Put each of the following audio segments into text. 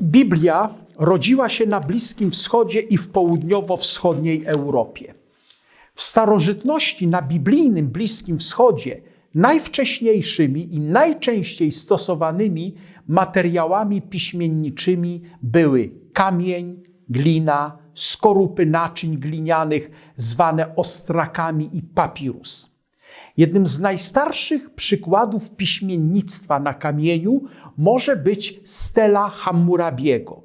Biblia rodziła się na Bliskim Wschodzie i w południowo-wschodniej Europie. W starożytności na biblijnym Bliskim Wschodzie najwcześniejszymi i najczęściej stosowanymi materiałami piśmienniczymi były kamień, glina, skorupy naczyń glinianych zwane ostrakami i papirus. Jednym z najstarszych przykładów piśmiennictwa na kamieniu może być stela Hammurabiego.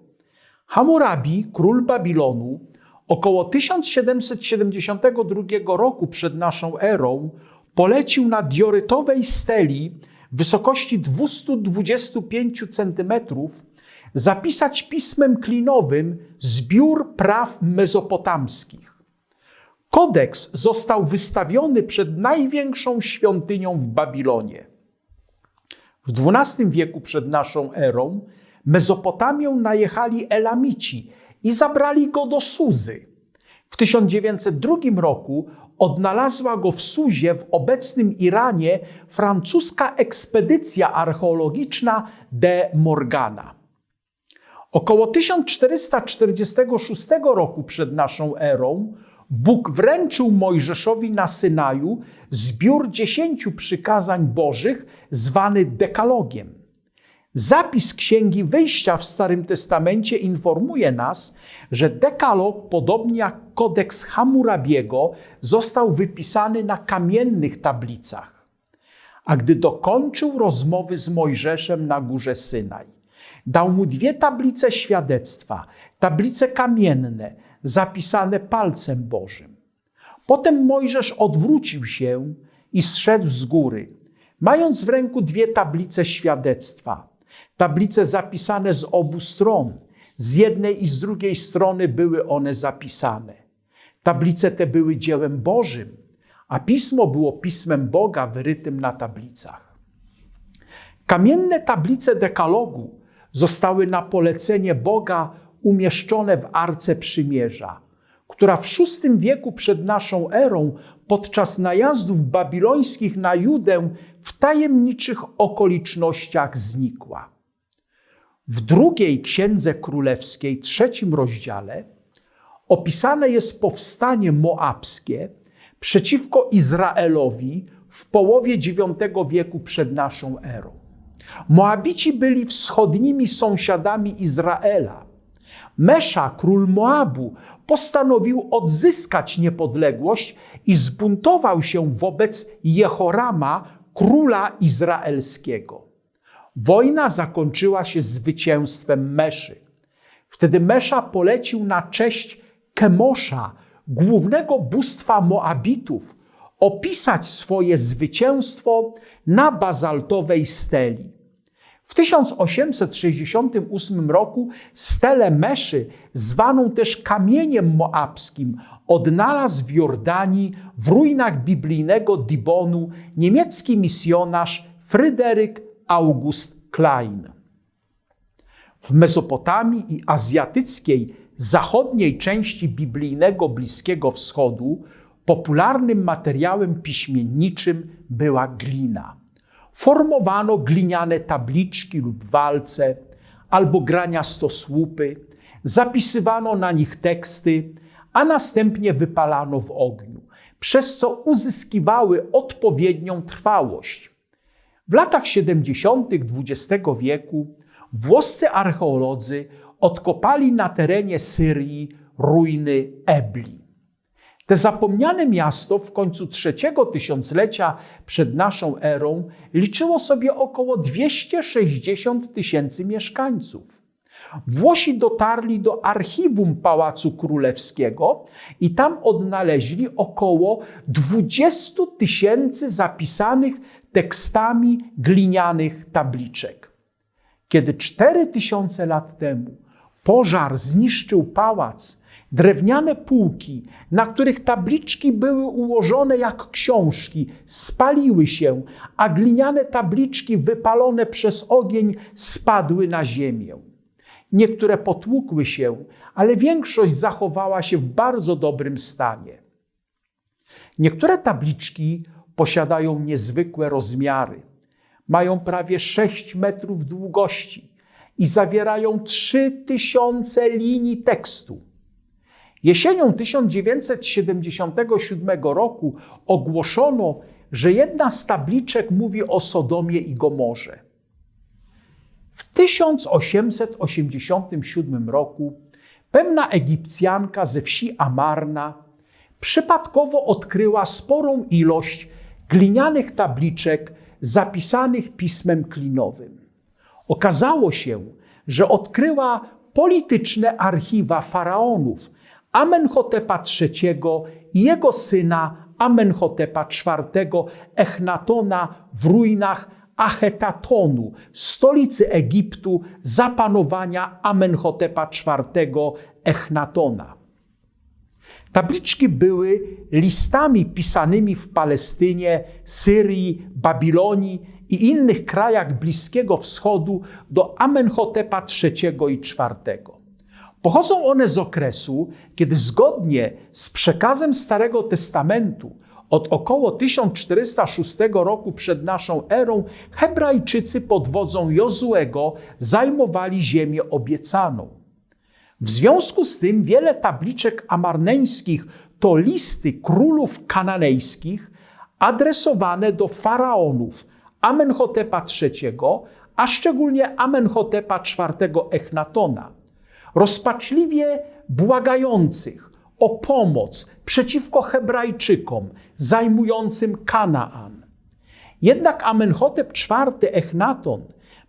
Hammurabi, król Babilonu, około 1772 roku przed naszą erą polecił na diorytowej steli wysokości 225 cm zapisać pismem klinowym zbiór praw mezopotamskich. Kodeks został wystawiony przed największą świątynią w Babilonie. W XII wieku przed naszą erą Mezopotamię najechali Elamici i zabrali go do Suzy. W 1902 roku odnalazła go w Suzie w obecnym Iranie francuska ekspedycja archeologiczna de Morgana. Około 1446 roku przed naszą erą Bóg wręczył Mojżeszowi na Synaju zbiór dziesięciu przykazań bożych zwany dekalogiem. Zapis Księgi Wyjścia w Starym Testamencie informuje nas, że dekalog, podobnie jak kodeks Hammurabiego, został wypisany na kamiennych tablicach. A gdy dokończył rozmowy z Mojżeszem na górze Synaj, dał mu dwie tablice świadectwa, tablice kamienne, zapisane palcem Bożym. Potem Mojżesz odwrócił się i zszedł z góry, mając w ręku dwie tablice świadectwa. Tablice zapisane z obu stron. Z jednej i z drugiej strony były one zapisane. Tablice te były dziełem Bożym, a pismo było pismem Boga wyrytym na tablicach. Kamienne tablice dekalogu zostały na polecenie Boga umieszczone w Arce Przymierza, która w VI wieku przed naszą erą podczas najazdów babilońskich na Judę w tajemniczych okolicznościach znikła. W drugiej Księdze Królewskiej, trzecim rozdziale, opisane jest powstanie moabskie przeciwko Izraelowi w połowie IX wieku przed naszą erą. Moabici byli wschodnimi sąsiadami Izraela. Mesza, król Moabu, postanowił odzyskać niepodległość i zbuntował się wobec Jehorama, króla izraelskiego. Wojna zakończyła się zwycięstwem Meszy. Wtedy Mesza polecił na cześć Kemosza, głównego bóstwa Moabitów, opisać swoje zwycięstwo na bazaltowej steli. W 1868 roku stelę Meszy, zwaną też kamieniem moabskim, odnalazł w Jordanii w ruinach biblijnego Dibonu niemiecki misjonarz Fryderyk August Klein. W Mezopotamii i azjatyckiej zachodniej części biblijnego Bliskiego Wschodu popularnym materiałem piśmienniczym była glina. Formowano gliniane tabliczki lub walce albo graniastosłupy, zapisywano na nich teksty, a następnie wypalano w ogniu, przez co uzyskiwały odpowiednią trwałość. W latach 70. XX wieku włoscy archeolodzy odkopali na terenie Syrii ruiny Ebli. Te zapomniane miasto w końcu trzeciego tysiąclecia przed naszą erą liczyło sobie około 260 tysięcy mieszkańców. Włosi dotarli do archiwum Pałacu Królewskiego i tam odnaleźli około 20 tysięcy zapisanych tekstami glinianych tabliczek. Kiedy 4000 lat temu pożar zniszczył pałac, drewniane półki, na których tabliczki były ułożone jak książki, spaliły się, a gliniane tabliczki wypalone przez ogień spadły na ziemię. Niektóre potłukły się, ale większość zachowała się w bardzo dobrym stanie. Niektóre tabliczki posiadają niezwykłe rozmiary. Mają prawie 6 metrów długości i zawierają 3000 linii tekstu. Jesienią 1977 roku ogłoszono, że jedna z tabliczek mówi o Sodomie i Gomorze. W 1887 roku pewna Egipcjanka ze wsi Amarna przypadkowo odkryła sporą ilość glinianych tabliczek zapisanych pismem klinowym. Okazało się, że odkryła polityczne archiwa faraonów Amenhotepa III i jego syna Amenhotepa IV Echnatona w ruinach Achetatonu, stolicy Egiptu za panowania Amenhotepa IV Echnatona. Tabliczki były listami pisanymi w Palestynie, Syrii, Babilonii i innych krajach Bliskiego Wschodu do Amenhotepa III i IV. Pochodzą one z okresu, kiedy zgodnie z przekazem Starego Testamentu od około 1406 roku przed naszą erą Hebrajczycy pod wodzą Jozuego zajmowali ziemię obiecaną. W związku z tym wiele tabliczek amarneńskich to listy królów kananejskich adresowane do faraonów Amenhotepa III, a szczególnie Amenhotepa IV Echnatona, rozpaczliwie błagających o pomoc przeciwko Hebrajczykom zajmującym Kanaan. Jednak Amenhotep IV Echnaton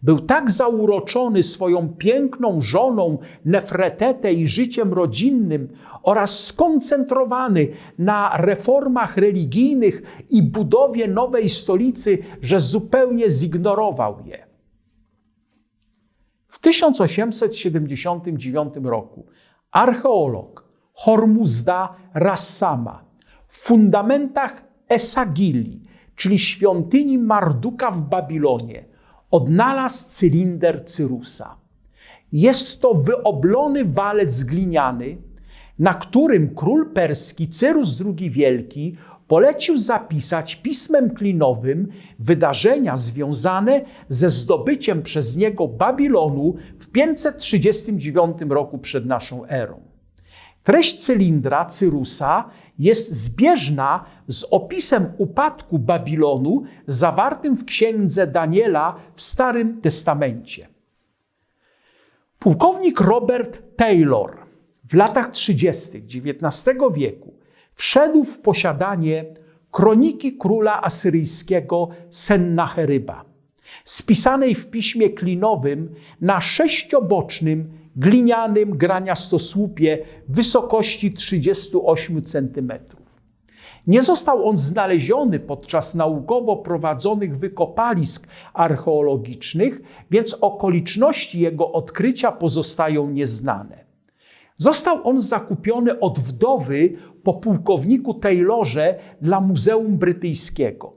był tak zauroczony swoją piękną żoną Nefretete i życiem rodzinnym oraz skoncentrowany na reformach religijnych i budowie nowej stolicy, że zupełnie zignorował je. W 1879 roku archeolog Hormuzda Rassama w fundamentach Esagili, czyli świątyni Marduka w Babilonie, odnalazł cylinder Cyrusa. Jest to wyoblony walec gliniany, na którym król perski Cyrus II Wielki polecił zapisać pismem klinowym wydarzenia związane ze zdobyciem przez niego Babilonu w 539 roku przed naszą erą. Treść cylindra Cyrusa jest zbieżna z opisem upadku Babilonu zawartym w księdze Daniela w Starym Testamencie. Pułkownik Robert Taylor w latach 30. XIX wieku wszedł w posiadanie kroniki króla asyryjskiego Sennacheryba, spisanej w piśmie klinowym na sześciobocznym glinianym graniastosłupie wysokości 38 cm. Nie został on znaleziony podczas naukowo prowadzonych wykopalisk archeologicznych, więc okoliczności jego odkrycia pozostają nieznane. Został on zakupiony od wdowy po pułkowniku Taylorze dla Muzeum Brytyjskiego.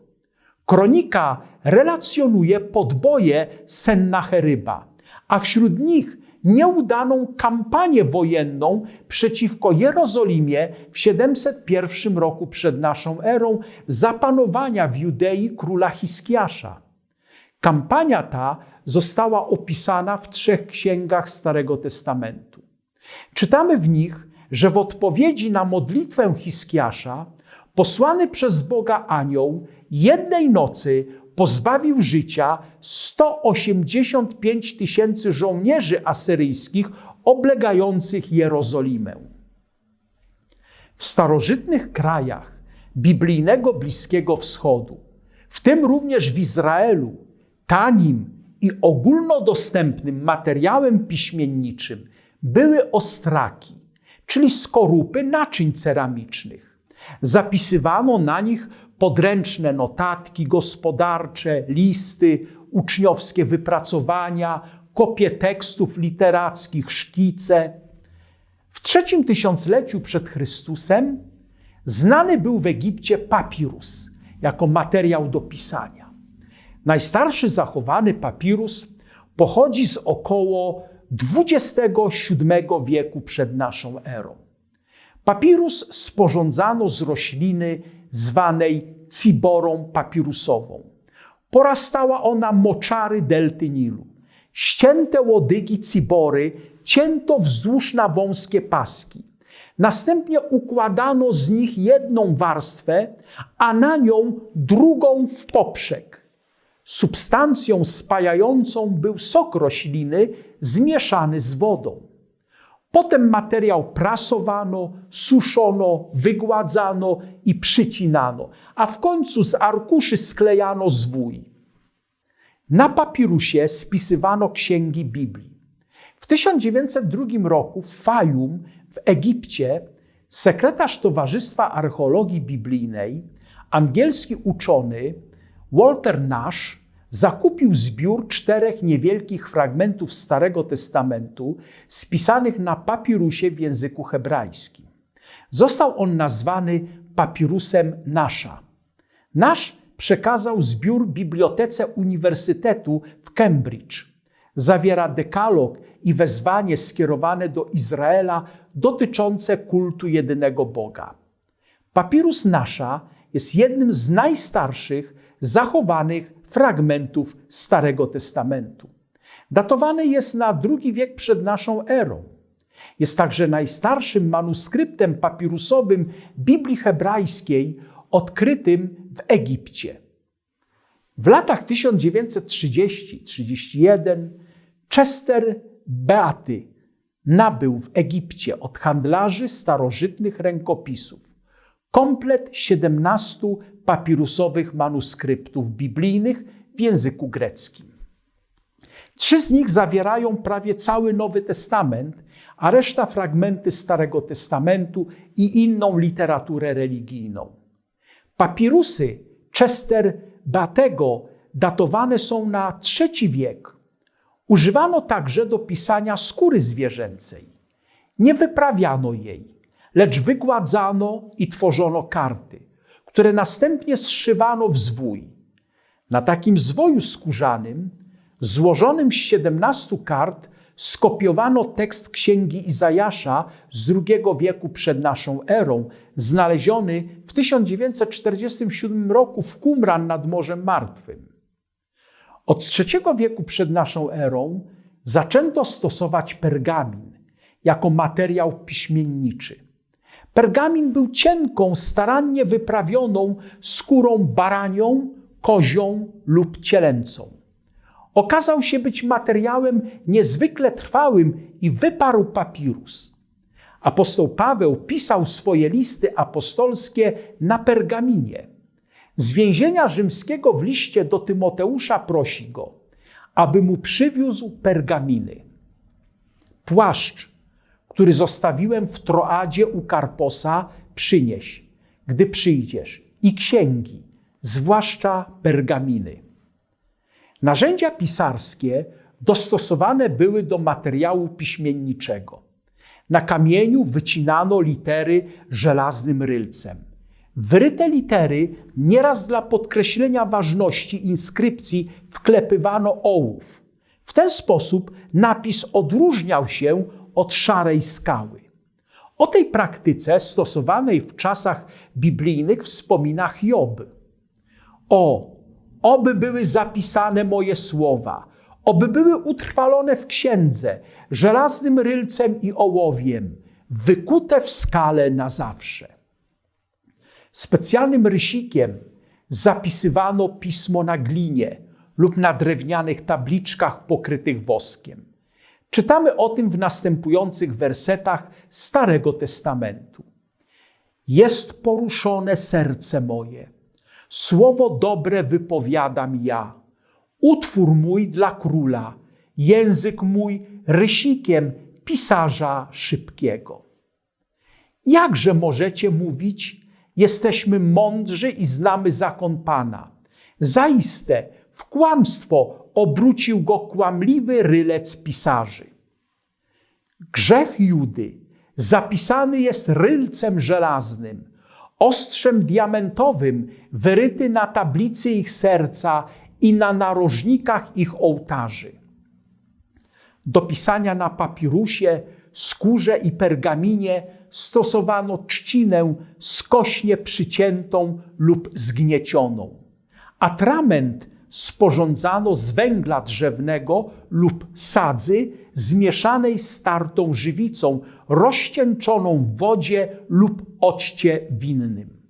Kronika relacjonuje podboje Sennacheryba, a wśród nich nieudaną kampanię wojenną przeciwko Jerozolimie w 701 roku przed naszą erą zapanowania w Judei króla Hiskiasza. Kampania ta została opisana w trzech księgach Starego Testamentu. Czytamy w nich, że w odpowiedzi na modlitwę Hiskiasza posłany przez Boga anioł jednej nocy pozbawił życia 185 tysięcy żołnierzy asyryjskich oblegających Jerozolimę. W starożytnych krajach biblijnego Bliskiego Wschodu, w tym również w Izraelu, tanim i ogólnodostępnym materiałem piśmienniczym były ostraki, czyli skorupy naczyń ceramicznych. Zapisywano na nich podręczne notatki gospodarcze, listy, uczniowskie wypracowania, kopie tekstów literackich, szkice. W trzecim tysiącleciu przed Chrystusem znany był w Egipcie papirus jako materiał do pisania. Najstarszy zachowany papirus pochodzi z około XXVII wieku przed naszą erą. Papirus sporządzano z rośliny zwanej ciborą papirusową. Porastała ona moczary delty Nilu. Ścięte łodygi cibory cięto wzdłuż na wąskie paski. Następnie układano z nich jedną warstwę, a na nią drugą w poprzek. Substancją spajającą był sok rośliny zmieszany z wodą. Potem materiał prasowano, suszono, wygładzano i przycinano, a w końcu z arkuszy sklejano zwój. Na papirusie spisywano księgi Biblii. W 1902 roku w Fayum w Egipcie sekretarz Towarzystwa Archeologii Biblijnej, angielski uczony Walter Nash zakupił zbiór czterech niewielkich fragmentów Starego Testamentu spisanych na papirusie w języku hebrajskim. Został on nazwany papirusem Nasza. Nasz przekazał zbiór Bibliotece Uniwersytetu w Cambridge. Zawiera dekalog i wezwanie skierowane do Izraela dotyczące kultu jedynego Boga. Papirus Nasza jest jednym z najstarszych zachowanych fragmentów Starego Testamentu. Datowany jest na drugi wiek przed naszą erą. Jest także najstarszym manuskryptem papirusowym Biblii hebrajskiej odkrytym w Egipcie. W latach 1930-31 Chester Beaty nabył w Egipcie od handlarzy starożytnych rękopisów komplet 17 papirusowych manuskryptów biblijnych w języku greckim. Trzy z nich zawierają prawie cały Nowy Testament, a reszta fragmenty Starego Testamentu i inną literaturę religijną. Papirusy Chester Batego datowane są na III wiek. Używano także do pisania skóry zwierzęcej. Nie wyprawiano jej, lecz wygładzano i tworzono karty które następnie zszywano w zwój. Na takim zwoju skórzanym, złożonym z 17 kart, skopiowano tekst księgi Izajasza z II wieku przed naszą erą, znaleziony w 1947 roku w Qumran nad Morzem Martwym. Od III wieku przed naszą erą zaczęto stosować pergamin jako materiał piśmienniczy. Pergamin był cienką, starannie wyprawioną skórą baranią, kozią lub cielęcą. Okazał się być materiałem niezwykle trwałym i wyparł papirus. Apostoł Paweł pisał swoje listy apostolskie na pergaminie. Z więzienia rzymskiego w liście do Tymoteusza prosi go, aby mu przywiózł pergaminy. Płaszcz który zostawiłem w Troadzie u Karposa, przynieś, gdy przyjdziesz, i księgi, zwłaszcza pergaminy. Narzędzia pisarskie dostosowane były do materiału piśmienniczego. Na kamieniu wycinano litery żelaznym rylcem. Wyryte litery nieraz dla podkreślenia ważności inskrypcji wklepywano ołów. W ten sposób napis odróżniał się od szarej skały. O tej praktyce stosowanej w czasach biblijnych wspomina Hiob. O, oby były zapisane moje słowa, oby były utrwalone w księdze żelaznym rylcem i ołowiem, wykute w skale na zawsze. Specjalnym rysikiem zapisywano pismo na glinie lub na drewnianych tabliczkach pokrytych woskiem. Czytamy o tym w następujących wersetach Starego Testamentu. Jest poruszone serce moje, słowo dobre wypowiadam ja, utwór mój dla króla, język mój rysikiem pisarza szybkiego. Jakże możecie mówić, jesteśmy mądrzy i znamy zakon Pana? Zaiste, w kłamstwo obrócił go kłamliwy rylec pisarzy. Grzech Judy zapisany jest rylcem żelaznym, ostrzem diamentowym wyryty na tablicy ich serca i na narożnikach ich ołtarzy. Do pisania na papirusie, skórze i pergaminie stosowano trzcinę skośnie przyciętą lub zgniecioną. Atrament sporządzano z węgla drzewnego lub sadzy zmieszanej z tartą żywicą, rozcieńczoną w wodzie lub occie winnym.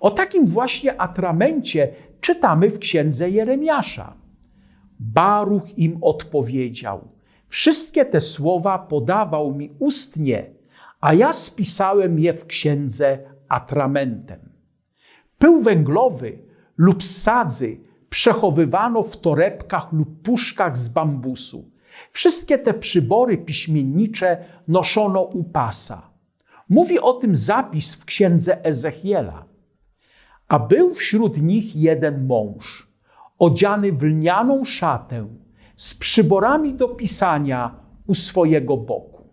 O takim właśnie atramencie czytamy w księdze Jeremiasza. Baruch im odpowiedział: Wszystkie te słowa podawał mi ustnie, a ja spisałem je w księdze atramentem. Pył węglowy lub sadzy przechowywano w torebkach lub puszkach z bambusu. Wszystkie te przybory piśmiennicze noszono u pasa. Mówi o tym zapis w księdze Ezechiela. A był wśród nich jeden mąż, odziany w lnianą szatę, z przyborami do pisania u swojego boku.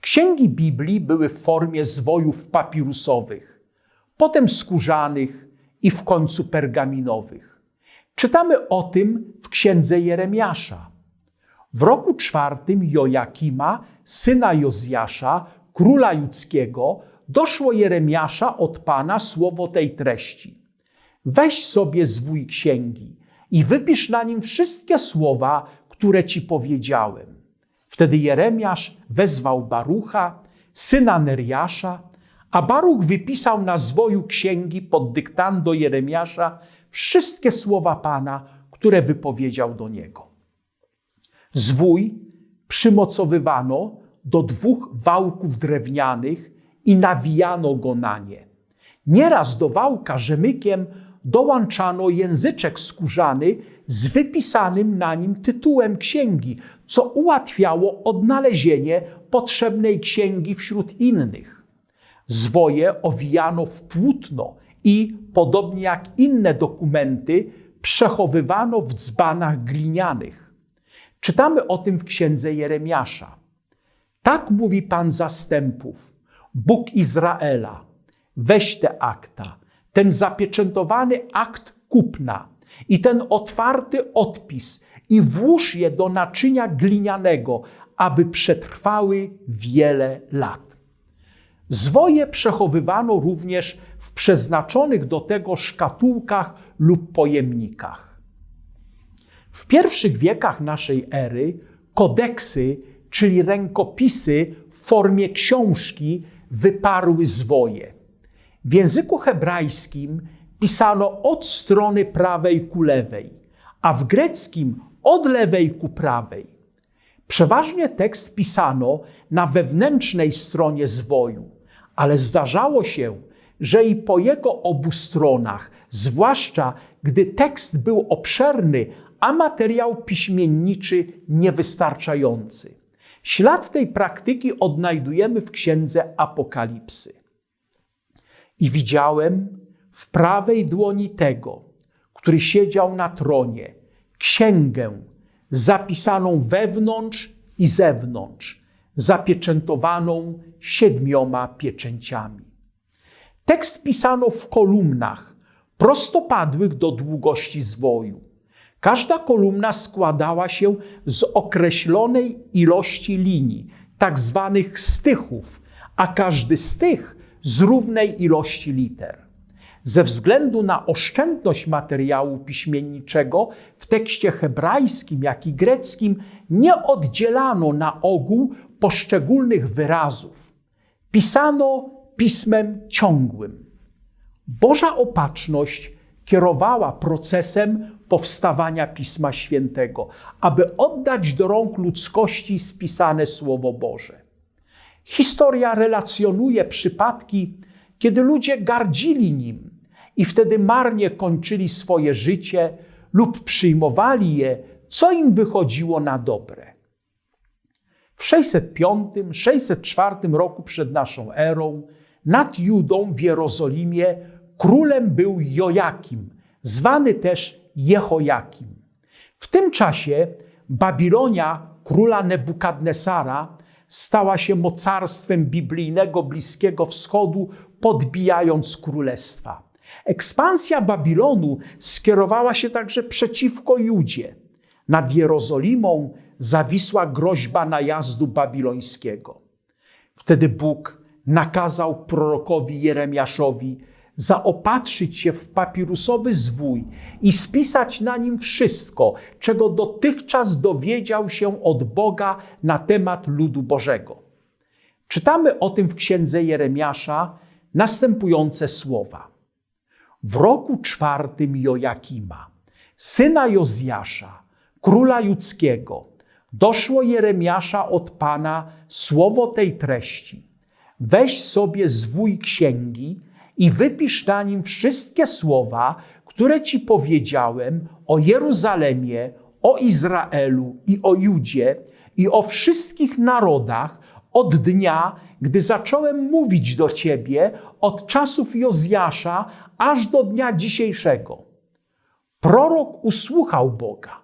Księgi Biblii były w formie zwojów papirusowych, potem skórzanych i w końcu pergaminowych. Czytamy o tym w księdze Jeremiasza. W roku czwartym Jojakima, syna Jozjasza, króla judzkiego, doszło Jeremiasza od Pana słowo tej treści. Weź sobie zwój księgi i wypisz na nim wszystkie słowa, które ci powiedziałem. Wtedy Jeremiasz wezwał Barucha, syna Neriasza, a Baruch wypisał na zwoju księgi pod dyktando Jeremiasza wszystkie słowa Pana, które wypowiedział do niego. Zwój przymocowywano do dwóch wałków drewnianych i nawijano go na nie. Nieraz do wałka rzemykiem dołączano języczek skórzany z wypisanym na nim tytułem księgi, co ułatwiało odnalezienie potrzebnej księgi wśród innych. Zwoje owijano w płótno i, podobnie jak inne dokumenty, przechowywano w dzbanach glinianych. Czytamy o tym w księdze Jeremiasza. Tak mówi Pan zastępów, Bóg Izraela. Weź te akta, ten zapieczętowany akt kupna i ten otwarty odpis i włóż je do naczynia glinianego, aby przetrwały wiele lat. Zwoje przechowywano również w przeznaczonych do tego szkatułkach lub pojemnikach. W pierwszych wiekach naszej ery kodeksy, czyli rękopisy w formie książki, wyparły zwoje. W języku hebrajskim pisano od strony prawej ku lewej, a w greckim od lewej ku prawej. Przeważnie tekst pisano na wewnętrznej stronie zwoju, ale zdarzało się, że i po jego obu stronach, zwłaszcza gdy tekst był obszerny, a materiał piśmienniczy niewystarczający. Ślad tej praktyki odnajdujemy w księdze Apokalipsy. I widziałem w prawej dłoni tego, który siedział na tronie, księgę zapisaną wewnątrz i zewnątrz, zapieczętowaną siedmioma pieczęciami. Tekst pisano w kolumnach, prostopadłych do długości zwoju. Każda kolumna składała się z określonej ilości linii, tak zwanych stychów, a każdy stych z równej ilości liter. Ze względu na oszczędność materiału piśmienniczego w tekście hebrajskim, jak i greckim nie oddzielano na ogół poszczególnych wyrazów. Pisano pismem ciągłym. Boża opatrzność kierowała procesem powstawania Pisma Świętego, aby oddać do rąk ludzkości spisane Słowo Boże. Historia relacjonuje przypadki, kiedy ludzie gardzili nim i wtedy marnie kończyli swoje życie lub przyjmowali je, co im wychodziło na dobre. W 605-604 roku przed naszą erą nad Judą w Jerozolimie królem był Jojakim, zwany też Jehojakim. W tym czasie Babilonia króla Nebukadnesara stała się mocarstwem biblijnego Bliskiego Wschodu, podbijając królestwa. Ekspansja Babilonu skierowała się także przeciwko Judzie. Nad Jerozolimą zawisła groźba najazdu babilońskiego. Wtedy Bóg nakazał prorokowi Jeremiaszowi zaopatrzyć się w papirusowy zwój i spisać na nim wszystko, czego dotychczas dowiedział się od Boga na temat ludu Bożego. Czytamy o tym w księdze Jeremiasza następujące słowa. W roku czwartym Jojakima, syna Jozjasza, króla judzkiego, doszło Jeremiasza od Pana słowo tej treści. Weź sobie zwój księgi i wypisz na nim wszystkie słowa, które ci powiedziałem o Jeruzalemie, o Izraelu i o Judzie i o wszystkich narodach od dnia, gdy zacząłem mówić do ciebie, od czasów Jozjasza aż do dnia dzisiejszego. Prorok usłuchał Boga,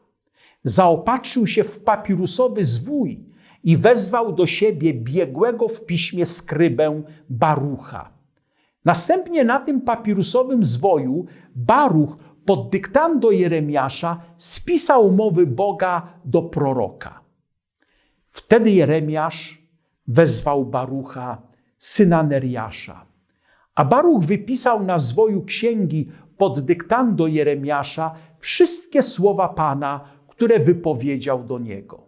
zaopatrzył się w papirusowy zwój i wezwał do siebie biegłego w piśmie skrybę Barucha. Następnie na tym papirusowym zwoju Baruch pod dyktando Jeremiasza spisał mowy Boga do proroka. Wtedy Jeremiasz wezwał Barucha, syna Neriasza. A Baruch wypisał na zwoju księgi pod dyktando Jeremiasza wszystkie słowa Pana, które wypowiedział do niego.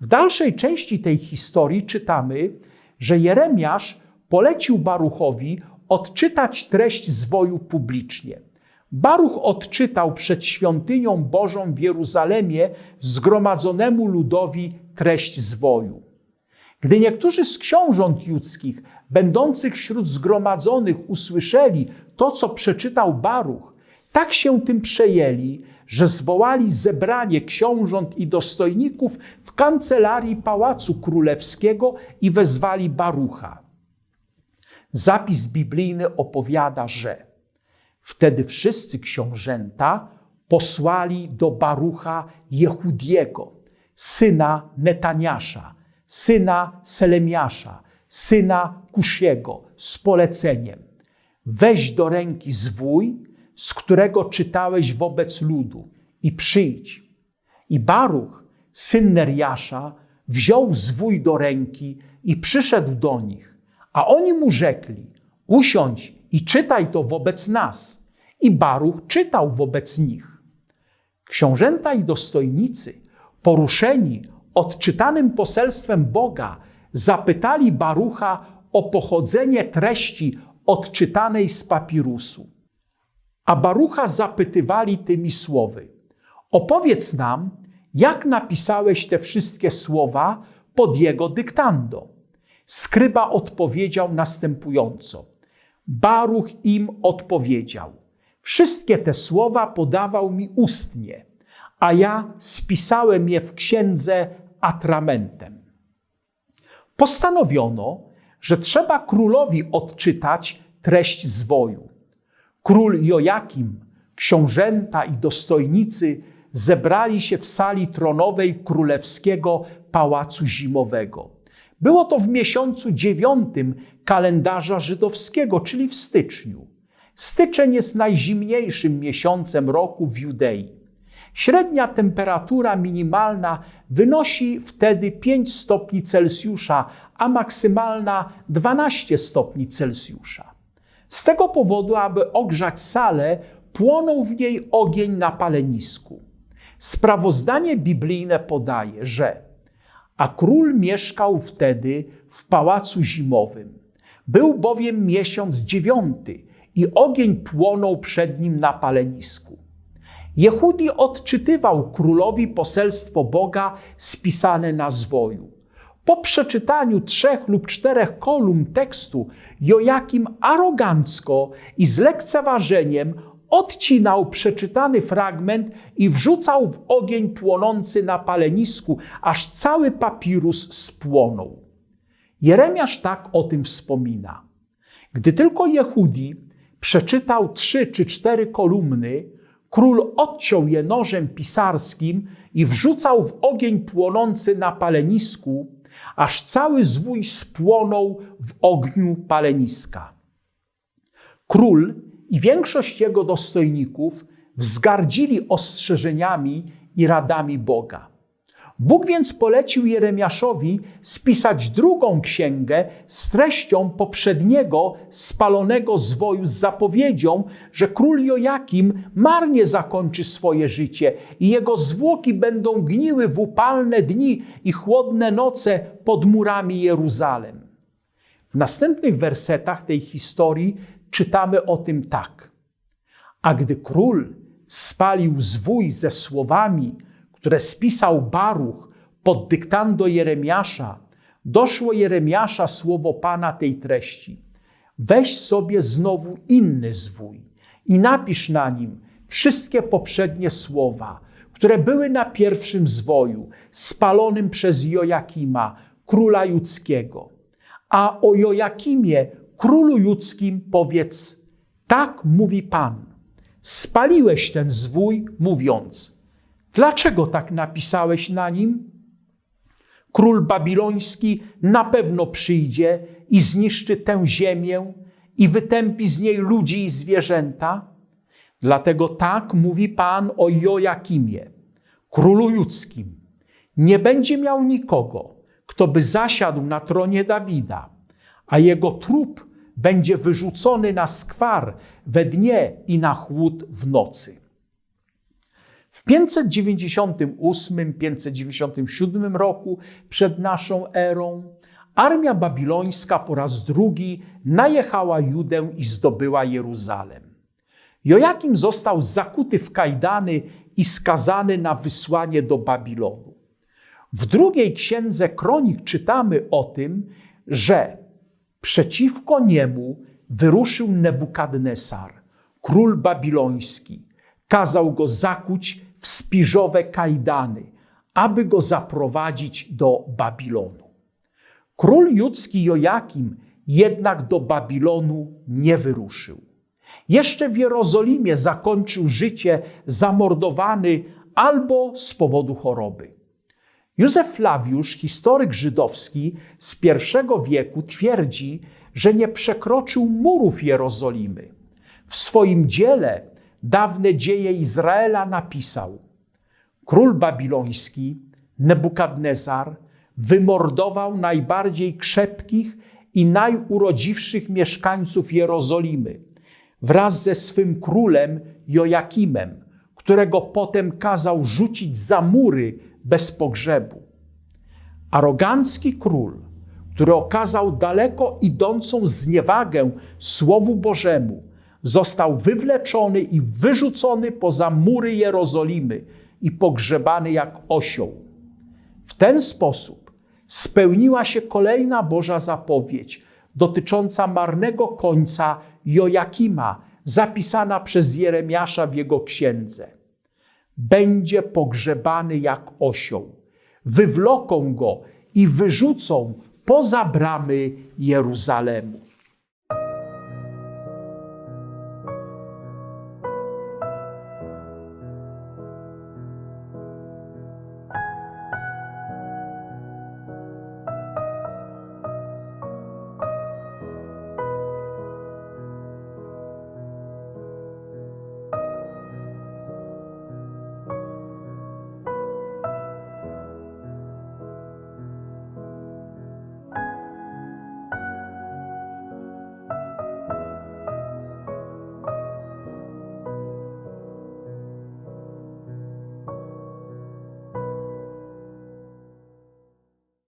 W dalszej części tej historii czytamy, że Jeremiasz polecił Baruchowi odczytać treść zwoju publicznie. Baruch odczytał przed świątynią Bożą w Jeruzalemie zgromadzonemu ludowi treść zwoju. Gdy niektórzy z książąt judzkich, będących wśród zgromadzonych, usłyszeli to, co przeczytał Baruch, tak się tym przejęli, że zwołali zebranie książąt i dostojników w kancelarii Pałacu Królewskiego i wezwali Barucha. Zapis biblijny opowiada, że wtedy wszyscy książęta posłali do Barucha Jehudiego, syna Netaniasza, syna Selemiasza, syna Kusiego, z poleceniem: Weź do ręki zwój, z którego czytałeś wobec ludu, i przyjdź. I Baruch, syn Neriasza, wziął zwój do ręki i przyszedł do nich. A oni mu rzekli: Usiądź i czytaj to wobec nas. I Baruch czytał wobec nich. Książęta i dostojnicy, poruszeni odczytanym poselstwem Boga, zapytali Barucha o pochodzenie treści odczytanej z papirusu. A Barucha zapytywali tymi słowy: Opowiedz nam, jak napisałeś te wszystkie słowa pod jego dyktando. Skryba odpowiedział następująco. Baruch im odpowiedział. Wszystkie te słowa podawał mi ustnie, a ja spisałem je w księdze atramentem. Postanowiono, że trzeba królowi odczytać treść zwoju. Król Jojakim, książęta i dostojnicy zebrali się w sali tronowej królewskiego pałacu zimowego. Było to w miesiącu dziewiątym kalendarza żydowskiego, czyli w styczniu. Styczeń jest najzimniejszym miesiącem roku w Judei. Średnia temperatura minimalna wynosi wtedy 5 stopni Celsjusza, a maksymalna 12 stopni Celsjusza. Z tego powodu, aby ogrzać salę, płonął w niej ogień na palenisku. Sprawozdanie biblijne podaje, że a król mieszkał wtedy w pałacu zimowym. Był bowiem miesiąc dziewiąty i ogień płonął przed nim na palenisku. Jehudi odczytywał królowi poselstwo Boga spisane na zwoju. Po przeczytaniu trzech lub czterech kolumn tekstu, Jojakim arogancko i z lekceważeniem odcinał przeczytany fragment i wrzucał w ogień płonący na palenisku, aż cały papirus spłonął. Jeremiasz tak o tym wspomina. Gdy tylko Jehudi przeczytał trzy czy cztery kolumny, król odciął je nożem pisarskim i wrzucał w ogień płonący na palenisku, aż cały zwój spłonął w ogniu paleniska. Król i większość jego dostojników wzgardzili ostrzeżeniami i radami Boga. Bóg więc polecił Jeremiaszowi spisać drugą księgę z treścią poprzedniego spalonego zwoju z zapowiedzią, że król Jojakim marnie zakończy swoje życie i jego zwłoki będą gniły w upalne dni i chłodne noce pod murami Jeruzalem. W następnych wersetach tej historii czytamy o tym tak. A gdy król spalił zwój ze słowami, które spisał Baruch pod dyktando Jeremiasza, doszło Jeremiasza słowo Pana tej treści. Weź sobie znowu inny zwój i napisz na nim wszystkie poprzednie słowa, które były na pierwszym zwoju, spalonym przez Jojakima, króla judzkiego. A o Jojakimie, królu judzkim, powiedz: Tak mówi Pan. Spaliłeś ten zwój, mówiąc: Dlaczego tak napisałeś na nim? Król babiloński na pewno przyjdzie i zniszczy tę ziemię i wytępi z niej ludzi i zwierzęta. Dlatego tak mówi Pan o Jojakimie, królu judzkim. Nie będzie miał nikogo, kto by zasiadł na tronie Dawida, a jego trup będzie wyrzucony na skwar we dnie i na chłód w nocy. W 598-597 roku przed naszą erą armia babilońska po raz drugi najechała Judę i zdobyła Jeruzalem. Jojakim został zakuty w kajdany i skazany na wysłanie do Babilonu. W drugiej księdze kronik czytamy o tym, że przeciwko niemu wyruszył Nebukadnesar, król babiloński. Kazał go zakuć w spiżowe kajdany, aby go zaprowadzić do Babilonu. Król judzki Jojakim jednak do Babilonu nie wyruszył. Jeszcze w Jerozolimie zakończył życie zamordowany albo z powodu choroby. Józef Flawiusz, historyk żydowski z I wieku, twierdzi, że nie przekroczył murów Jerozolimy. W swoim dziele Dawne dzieje Izraela napisał: Król babiloński, Nebukadnezar, wymordował najbardziej krzepkich i najurodziwszych mieszkańców Jerozolimy wraz ze swym królem Jojakimem, którego potem kazał rzucić za mury bez pogrzebu. Arogancki król, który okazał daleko idącą zniewagę Słowu Bożemu, został wywleczony i wyrzucony poza mury Jerozolimy i pogrzebany jak osioł. W ten sposób spełniła się kolejna Boża zapowiedź dotycząca marnego końca Jojakima, zapisana przez Jeremiasza w jego księdze. Będzie pogrzebany jak osioł. Wywloką go i wyrzucą poza bramy Jeruzalemu.